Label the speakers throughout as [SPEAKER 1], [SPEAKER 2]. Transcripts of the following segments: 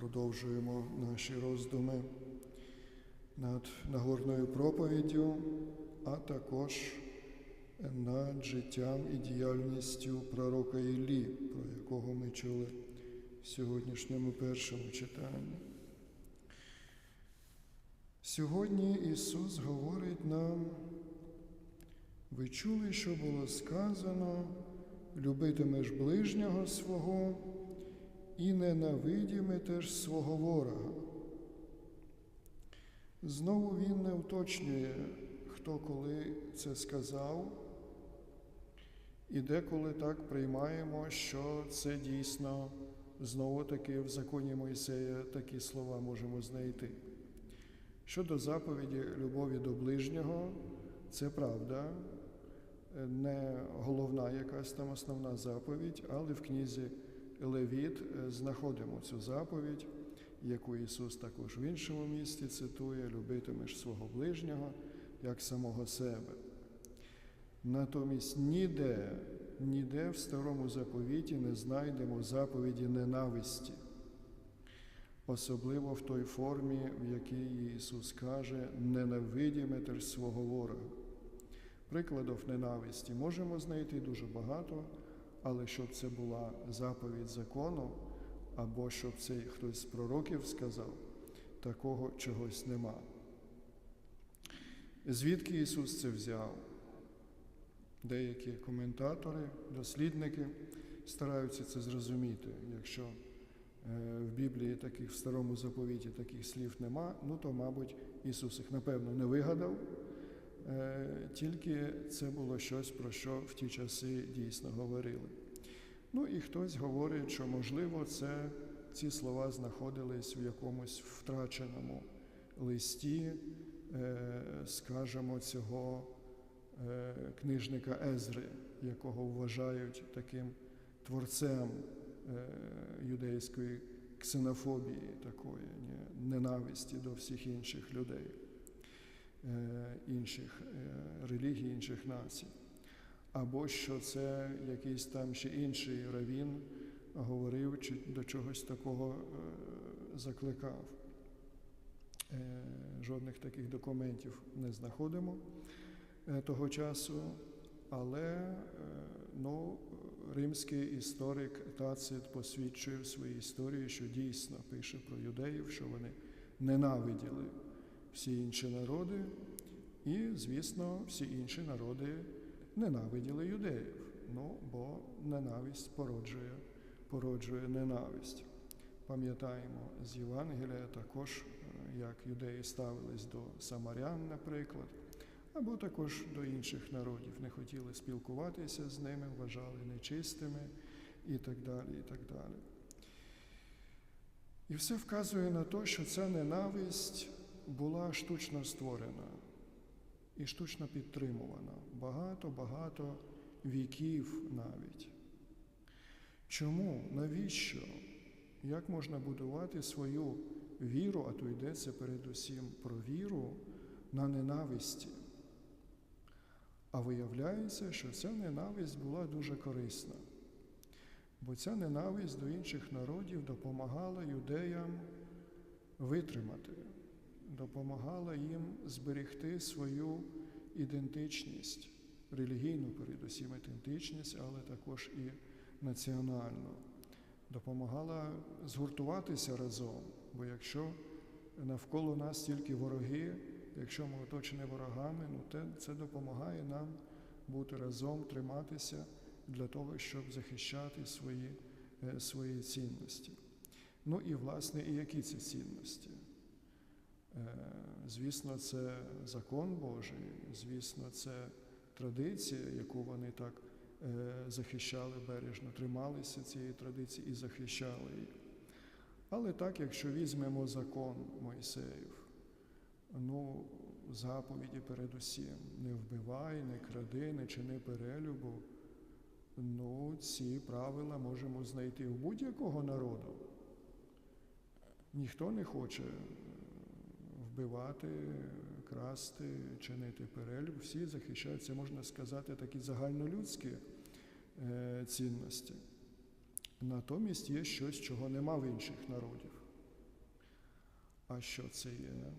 [SPEAKER 1] Продовжуємо наші роздуми над Нагорною проповіддю, а також над життям і діяльністю пророка Іллі, про якого ми чули в сьогоднішньому першому читанні. Сьогодні Ісус говорить нам, ви чули, що було сказано, любитимеш ближнього свого і ненавидіме теж свого ворога. Знову він не уточнює, хто коли це сказав, і деколи так приймаємо, що це дійсно знову таки в законі Мойсея такі слова можемо знайти. Щодо заповіді любові до ближнього, це правда, не головна якась там основна заповідь, але в книзі Левіт знаходимо цю заповідь, яку Ісус також в іншому місці цитує: любитимеш свого ближнього як самого себе. Натомість ніде, ніде в старому заповіті не знайдемо заповіді ненависті, особливо в той формі, в якій Ісус каже, ненавидіме теж свого ворога. Прикладів ненависті можемо знайти дуже багато, але щоб це була заповідь закону, або щоб це хтось з пророків сказав, такого чогось нема. Звідки Ісус це взяв? Деякі коментатори, дослідники стараються це зрозуміти. Якщо в Біблії таких в старому заповіті таких слів нема, ну то, мабуть, Ісус їх напевно не вигадав. Тільки це було щось, про що в ті часи дійсно говорили. Ну і хтось говорить, що, можливо, це, ці слова знаходились в якомусь втраченому листі, скажімо, цього книжника Езри, якого вважають таким творцем юдейської ксенофобії, такої ненависті до всіх інших людей, інших релігій, інших націй. Або що це якийсь там ще інший равін говорив чи до чогось такого закликав. Жодних таких документів не знаходимо того часу, але ну, римський історик Тацит посвідчує в своїй історії, що дійсно пише про юдеїв, що вони ненавиділи всі інші народи, і, звісно, всі інші народи ненавиділи юдеїв. Ну, бо ненависть породжує, породжує ненависть. Пам'ятаємо з Євангелія також, як юдеї ставились до самарян, наприклад, або також до інших народів, не хотіли спілкуватися з ними, вважали нечистими і так далі. і так далі. І все вказує на те, що ця ненависть була штучно створена і штучно підтримувана багато-багато віків навіть. Чому? Навіщо? Як можна будувати свою віру, а то йдеться передусім про віру на ненависті? А виявляється, що ця ненависть була дуже корисна, бо ця ненависть до інших народів допомагала юдеям витримати, допомагала їм зберегти свою ідентичність, релігійну, передусім ідентичність, але також і національну, допомагала згуртуватися разом, бо якщо навколо нас тільки вороги, якщо ми оточені ворогами, ну це допомагає нам бути разом, триматися для того, щоб захищати свої, свої цінності. Ну і, власне, і які ці цінності? Звісно, це закон Божий, звісно, це традиція, яку вони так захищали бережно, трималися цієї традиції і захищали її. Але так, якщо візьмемо закон Мойсеїв, ну, заповіді передусім, не вбивай, не кради, не чини перелюбу, ну, ці правила можемо знайти у будь-якого народу. Ніхто не хоче вбивати, красти, чинити перелюб. Всі захищають, це можна сказати, такі загальнолюдські цінності. Натомість є щось, чого нема в інших народів. А що це є?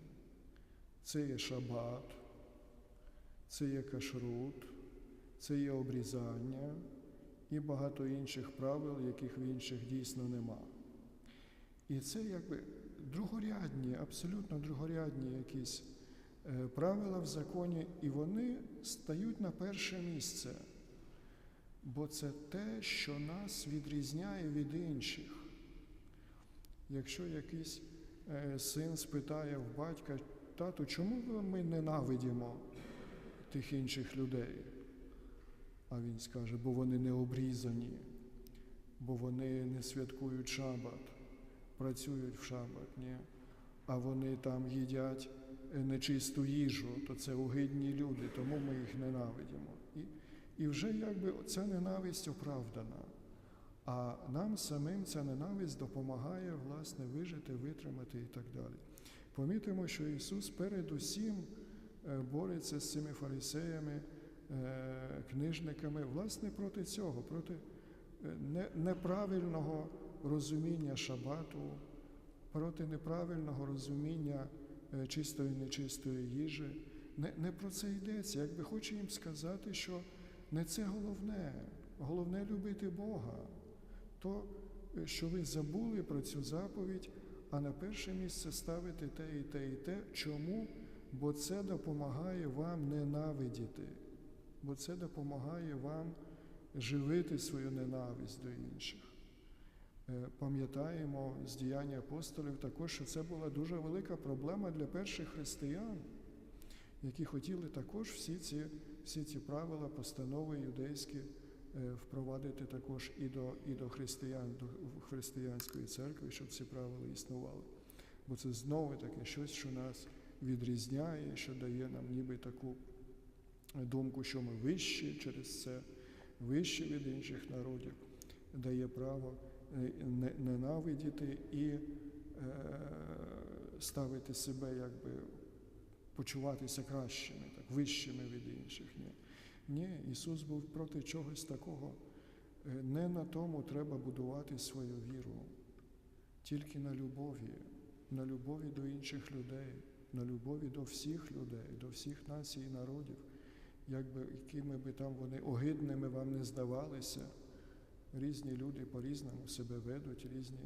[SPEAKER 1] Це є шабат, це є кашрут, це є обрізання і багато інших правил, яких в інших дійсно нема. І це якби другорядні, абсолютно другорядні якісь е, правила в законі, і вони стають на перше місце. Бо це те, що нас відрізняє від інших. Якщо якийсь е, син спитає в батька, тату, чому ми ненавидимо тих інших людей? А він скаже, бо вони не обрізані, бо вони не святкують шабат, працюють в шабат, ні? а вони там їдять е, нечисту їжу, то це огидні люди, тому ми їх ненавидимо. І, і вже якби ця ненависть оправдана. А нам самим ця ненависть допомагає власне вижити, витримати і так далі. Помітимо, що Ісус передусім е, бореться з цими фарисеями, е, книжниками, власне, проти цього, проти неправильного розуміння шабату, проти неправильного розуміння е, чистої і нечистої їжі. Не, не про це йдеться. Якби хоче їм сказати, що не це головне, головне любити Бога. То, е, що ви забули про цю заповідь, а на перше місце ставите те і те, і те. Чому? Бо це допомагає вам ненавидіти, бо це допомагає вам живити свою ненависть до інших. Е, Пам'ятаємо з діяння апостолів також, що це була дуже велика проблема для перших християн, які хотіли також всі ці, всі ці правила, постанови юдейські е, впровадити також і до, і до християн, до християнської церкви, щоб ці правила існували. Бо це знову таке щось, що нас відрізняє, що дає нам ніби таку думку, що ми вищі через це, вищі від інших народів, дає право е, ненавидіти і е, ставити себе, якби почуватися кращими, так, вищими від інших. Ні. Ні, Ісус був проти чогось такого. Е, Не на тому треба будувати свою віру, тільки на любові, на любові до інших людей, на любові до всіх людей, до всіх націй і народів, якби якими би там вони огидними вам не здавалися. Різні люди по-різному себе ведуть, різні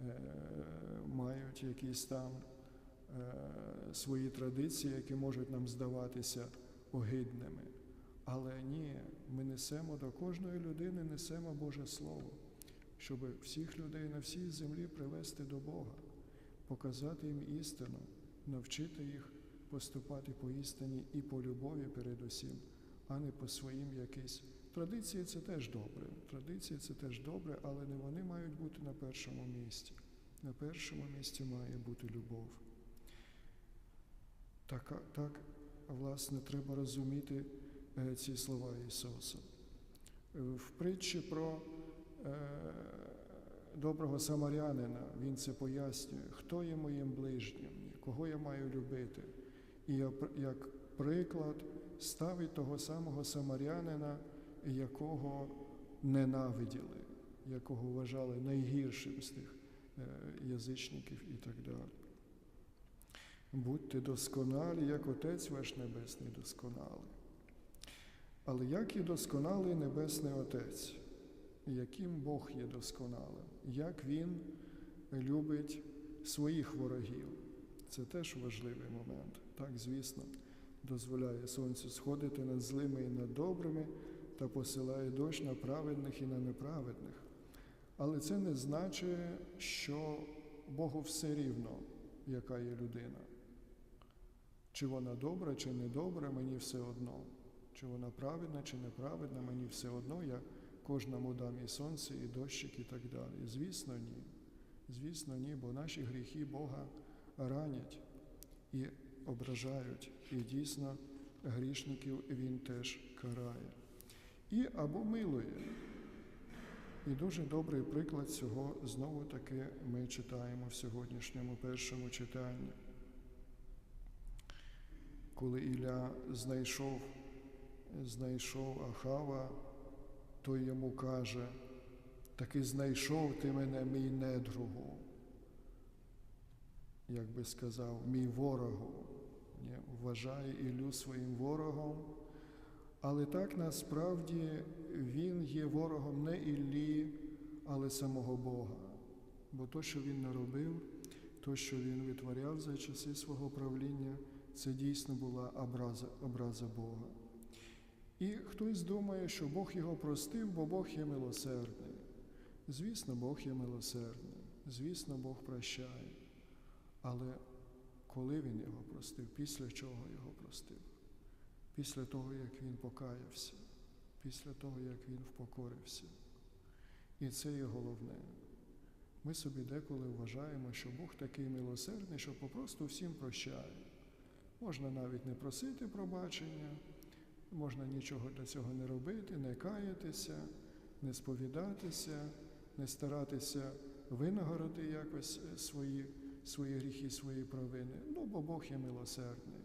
[SPEAKER 1] е, мають якісь там е, свої традиції, які можуть нам здаватися огидними. Але ні, ми несемо до кожної людини, несемо Боже Слово, щоб всіх людей на всій землі привести до Бога, показати їм істину, навчити їх поступати по істині і по любові передусім, а не по своїм якийсь. Традиції це теж добре. Традиції це теж добре, але не вони мають бути на першому місці. На першому місці має бути любов. Так, так власне, треба розуміти е, ці слова Ісуса. В притчі про е, доброго самарянина Він це пояснює, хто є моїм ближнім, кого я маю любити. І як приклад ставить того самого самарянина, якого ненавиділи, якого вважали найгіршим з тих е, язичників і так далі. Будьте досконалі, як Отець ваш Небесний досконалий. Але як є досконалий Небесний Отець, яким Бог є досконалим, як Він любить своїх ворогів. Це теж важливий момент. Так, звісно, дозволяє сонцю сходити над злими і над добрими та посилає дощ на праведних і на неправедних. Але це не значить, що Богу все рівно, яка є людина. Чи вона добра, чи не добра, мені все одно. Чи вона праведна, чи неправедна, мені все одно, я кожному дам і сонце, і дощик, і так далі. Звісно, ні. Звісно, ні, бо наші гріхи Бога ранять і ображають. І дійсно грішників Він теж карає. І або милує. І дуже добрий приклад цього знову таки ми читаємо в сьогоднішньому першому читанні. Коли Ілля знайшов, знайшов Ахава, той йому каже, таки знайшов ти мене, мій недругу. як би сказав, мій ворогу, вважає Іллю своїм ворогом. Але так насправді він є ворогом не Іллі, але самого Бога. Бо то, що він наробив, то, що він витворяв за часи свого правління, це дійсно була образа, образа Бога. І хтось думає, що Бог його простив, бо Бог є милосердний. Звісно, Бог є милосердний, звісно, Бог прощає. Але коли він його простив, після чого його простив? Після того, як він покаявся, після того, як він впокорився. І це є головне. Ми собі деколи вважаємо, що Бог такий милосердний, що попросту всім прощає. Можна навіть не просити пробачення, можна нічого для цього не робити, не каятися, не сповідатися, не старатися винагородити якось е, свої, свої гріхи, свої провини. Ну, бо Бог є милосердний.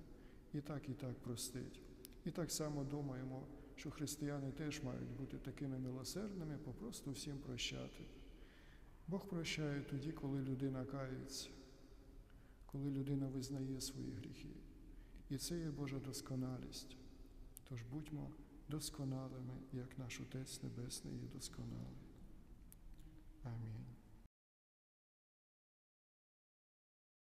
[SPEAKER 1] І так, і так простить. І так само думаємо, що християни теж мають бути такими милосердними, попросту всім прощати. Бог прощає тоді, коли людина кається, коли людина визнає свої гріхи. І це є Божа досконалість. Тож будьмо досконалими, як наш Отець Небесний є досконалий. Амінь.